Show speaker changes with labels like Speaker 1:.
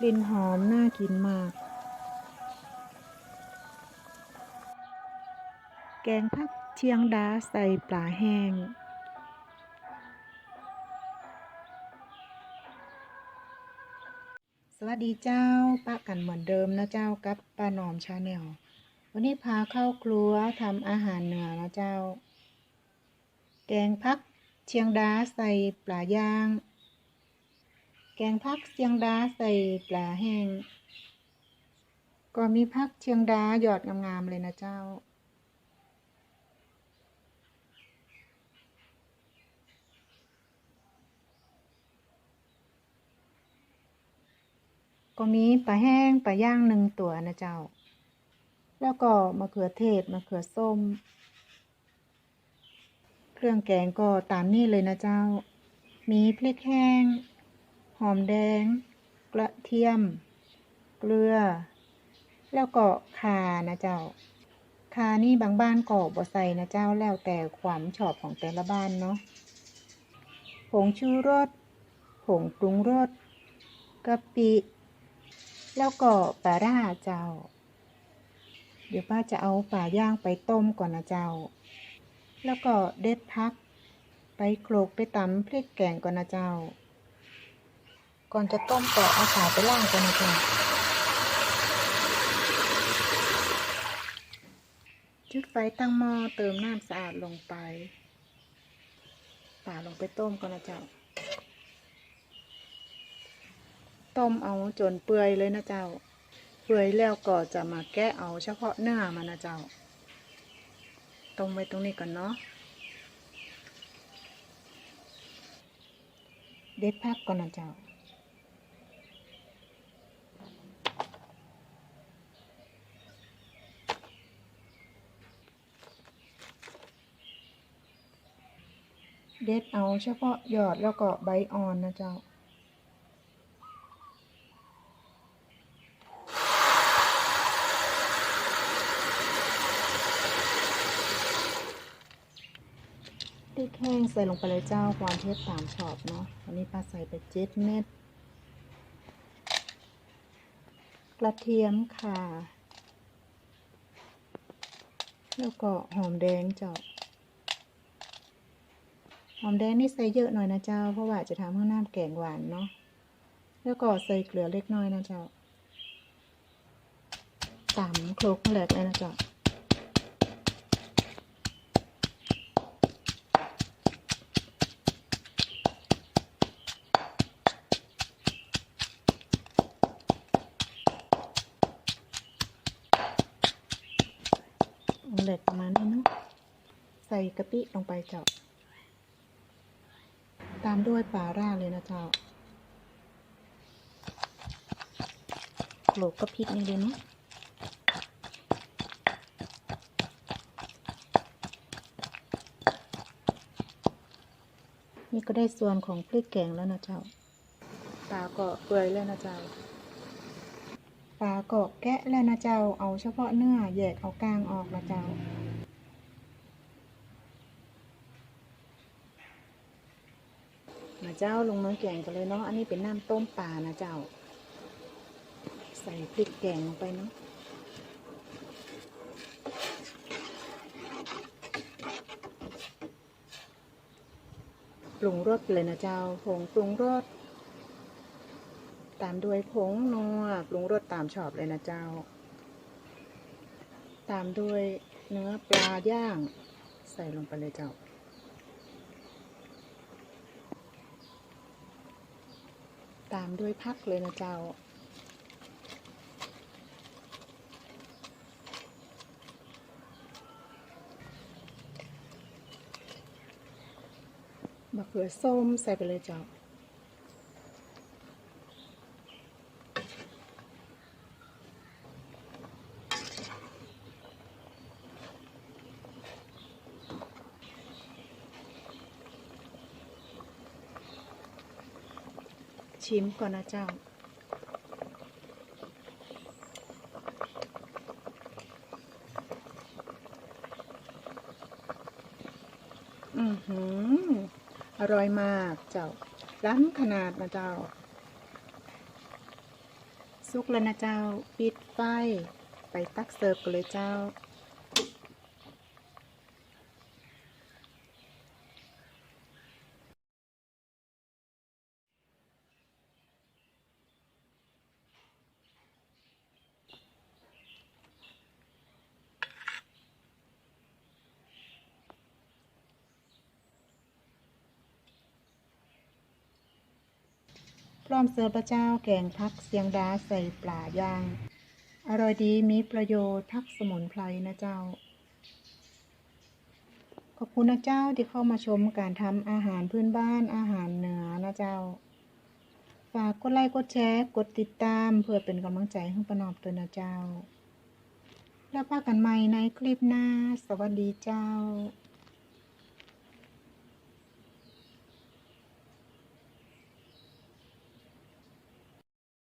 Speaker 1: กลิ่นหอม น่ากินมาก แกงผักเชียงดาใส่ปลาแห้ง สวัสดีเจ้าป้ากันเหมือนเดิมนะเจ้ากับป้าหนอมชาแนลวันนี้พาเข้าครัวทำอาหารเหนือนะเจ้า แกงพักเชียงดาใส่ปลาย่าง แกงพักเชียงดาใส่ปลาแห้ง ก็มีพักเชียงดาหยอดงามๆเลยนะเจ้า ก็มีปลาแห้งปลาย่างหนึ่งตัวนะเจ้า แล้วก็มะเขือเทศมะเขือส้ม เครื่องแกงก็ตามนี้เลยนะเจ้า มีพริกแห้ง หอมแดง กระเทียม เกลือ แล้วก็ข่านะเจ้าข่านี่บางบ้านก็บ่ใส่นะเจ้าแล้วแต่ความชอบของแต่ละบ้านเนาะผงชูรสผงปรุงรสกะปิ แล้วก็ปลาร่าเจ้า เดี๋ยวป้าจะเอาปลาย่างไปต้มก่อนนะเจ้า แล้วก็เด็ดพัก ไปโขลกไปตำพริกแกงก่อนนะเจ้า ก่อนจะต้มก็เอาขาไปล่างก่อนนะเจ้าจุดไฟตั้งหม้อเติมน้ำสะอาดลงไปป่าลงไปต้มก่อนนะเจ้า ต้มเอาจนเปื่อยเลยนะเจ้า เปื่อยแล้วก็จะมาแกะเอาเฉพาะเนื้อมันนะเจ้า ต้มไว้ตรงนี้ก่อนเนาะ เด็ดพักก่อนนะเจ้า เด็ดเอาเฉพาะยอดแล้วก็ใบอ่อนนะเจ้า พริกแห้งใส่ลงไปเลยเจ้าความเผ็ดตามชอบเนาะอันนี้ป้าใส่ไปเจ็ดเม็ดกระเทียมค่ะ แล้วก็หอมแดงเจ้า หอมแดงนี่ใส่เยอะหน่อยนะเจ้า เพราะว่าจะทำให้น้ำแกงหวานเนาะ แล้วก็ใส่เกลือเล็กน้อยนะเจ้าตำโคลกแหลกเลยนะเจ้าเล็กประมาณนี้เนาะ ใส่กะปิลงไปเจาะ ตามด้วยปลาร่าเลยนะเจ้าโขลกกะพริกนี่เลยเนาะนี่ก็ได้ส่วนของพริกแกงแล้วนะเจ้า ปลาก็เปื่อยแล้วนะเจ้า ปลาก็แกะแล้วนะเจ้า เอาเฉพาะเนื้อแยกเอากลางออกนะเจ้า มาเจ้าลงมือแกงกันเลยเนาะ อันนี้เป็นน้ำต้มปลานะเจ้า ใส่พริกแกงลงไปเนาะปรุงรสเลยนะเจ้า ผงปรุงรส ตามด้วยผงนัวปรุงรสตามชอบเลยนะเจ้า ตามด้วยเนื้อปลาย่าง ใส่ลงไปเลยเจ้าามด้วยพักเลยนะเจ้า มะเขือส้มใส่ไปเลยเจ้า ชิมก่อนนะเจ้า อือหือ อร่อยมากเจ้า ล้ำขนาดนะเจ้า สุกแล้วนะเจ้า ปิดไฟ ไปตักเสิร์ฟกันเลยเจ้า พร้อมเสิร์ฟพระเจ้าแกงพักเสียงดาใส่ปลาย่าง อร่อยดีมีประโยชน์ทักสมุนไพรนะเจ้า ขอบคุณนะเจ้าที่เข้ามาชมการทำอาหารพื้นบ้านอาหารเหนือนะเจ้า ฝากกดไลค์กดแชร์กดติดตามเพื่อเป็นกำลังใจให้ประนอมตัวนะเจ้า แล้วพบกันใหม่ในคลิปหน้า สวัสดีเจ้า